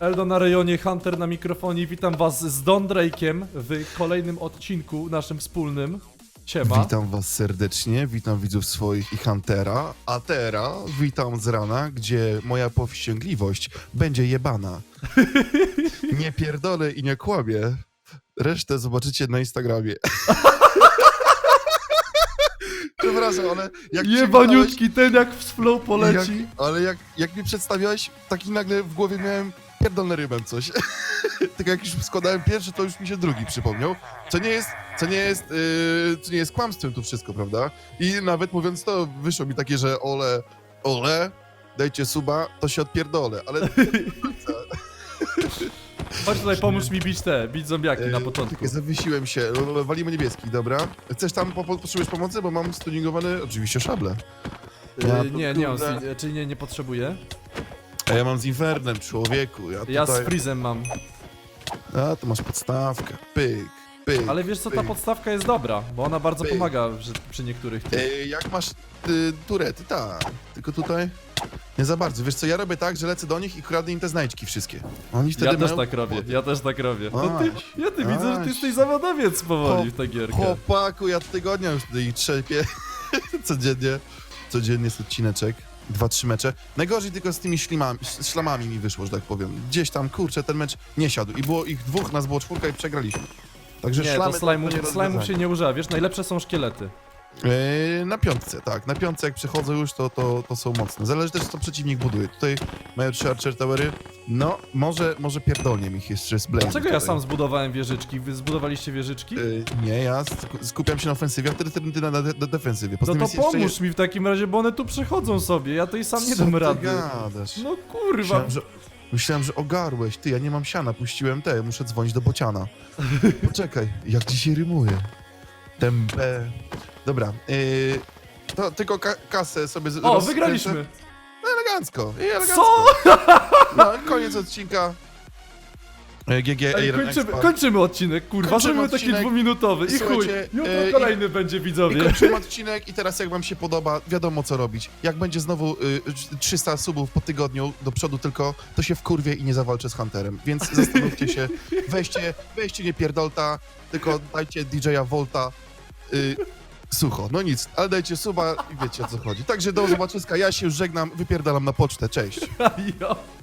Eldo na rejonie, Hunter na mikrofonie. Witam was z Don Drake'iem w kolejnym odcinku naszym wspólnym. Siema. Witam was serdecznie, witam widzów swoich i Huntera, a teraz witam z rana, gdzie moja powściągliwość będzie jebana. Nie pierdolę i nie kłamię. Resztę zobaczycie na Instagramie. Przepraszam, ale jak Jebaniutki ten jak w flow poleci. Jak, ale jak, jak mi przedstawiałeś, taki nagle w głowie miałem pierdolny rybem coś. Tylko jak już składałem pierwszy, to już mi się drugi przypomniał. Co nie jest, co nie jest, yy, co nie jest kłamstwem tu wszystko, prawda? I nawet mówiąc to, wyszło mi takie, że ole, ole, dajcie suba, to się odpierdolę, ale... Chodź tutaj, pomóż mi bić te, bić zombiaki na początku. Tylko zawiesiłem się, walimy niebieski, dobra? Chcesz tam, po, po, potrzebujesz pomocy? Bo mam stuningowane, oczywiście, szable. Ja Yy, nie, nie, kurde. z, czyli nie, nie potrzebuję. A ja mam z Infernem, człowieku. Ja, Ja z tutaj... Freezem mam. A, to masz podstawkę, pyk, pyk. Ale wiesz co, ta pyk. podstawka jest dobra, bo ona bardzo Pyk. pomaga przy, przy niektórych tych. E, jak masz y, turety, tak. Tylko tutaj nie za bardzo. Wiesz co, ja robię tak, że lecę do nich i kradnę im te znajdźki wszystkie. Oni wtedy Ja też mają tak robię, ja też tak robię. No ty, Aś, ja ty widzę, że ty jesteś zawodowiec powoli w tę gierkę. Chłopaku, ja tygodnia już tutaj trzepię. Codziennie. Codziennie jest odcineczek. Dwa, trzy mecze. Najgorzej tylko z tymi ślimami, szlamami mi wyszło, że tak powiem. Gdzieś tam, kurczę, ten mecz nie siadł. I było ich dwóch, nas było czwórka i przegraliśmy. Także Nie, szlamy to nie slajmów się nie używa, wiesz, najlepsze są szkielety. Yy, na piątce, tak. Na piątce jak przechodzą już, to, to, to są mocne. Zależy też, co przeciwnik buduje. Tutaj mają trzy Archer Towery. No, może, może pierdolnie mi ich jeszcze z Blaze. Dlaczego ja sam zbudowałem wieżyczki? Wy zbudowaliście wieżyczki? Yy, nie, ja sk- skupiam się na ofensywie, a ty, ty, ty na, na, na defensywie. Poza No to jest jeszcze pomóż mi w takim razie, bo one tu przechodzą sobie, ja to i sam nie Co dam rady. gadasz? No kurwa. Myślałem że, myślałem, że ogarłeś. Ty, ja nie mam siana, puściłem te, muszę dzwonić do bociana. Poczekaj, jak dzisiaj rymuje. Tempe. Dobra, yy, to tylko ka kasę sobie z- O, rozkręcę. wygraliśmy! Elegancko, i elegancko. Co? No, koniec odcinka. E, GG Ej, Iron kończymy, kończymy odcinek, kurwa, Kończymy zrobimy taki odcinek. dwuminutowy i chuj. Słuchajcie, Jutro e, i- kolejny będzie I widzowie. kończymy odcinek i teraz jak wam się podoba, wiadomo co robić. Jak będzie znowu y, 300 subów po tygodniu do przodu tylko, to się wkurwię i nie zawalczę z Hunterem. Więc zastanówcie się, weźcie, weźcie nie pierdolta, tylko dajcie DJ-a Volta. Y, sucho, no nic, ale dajcie suba i wiecie o co chodzi. Także do zobaczyska, ja się już żegnam, wypierdalam na pocztę, cześć.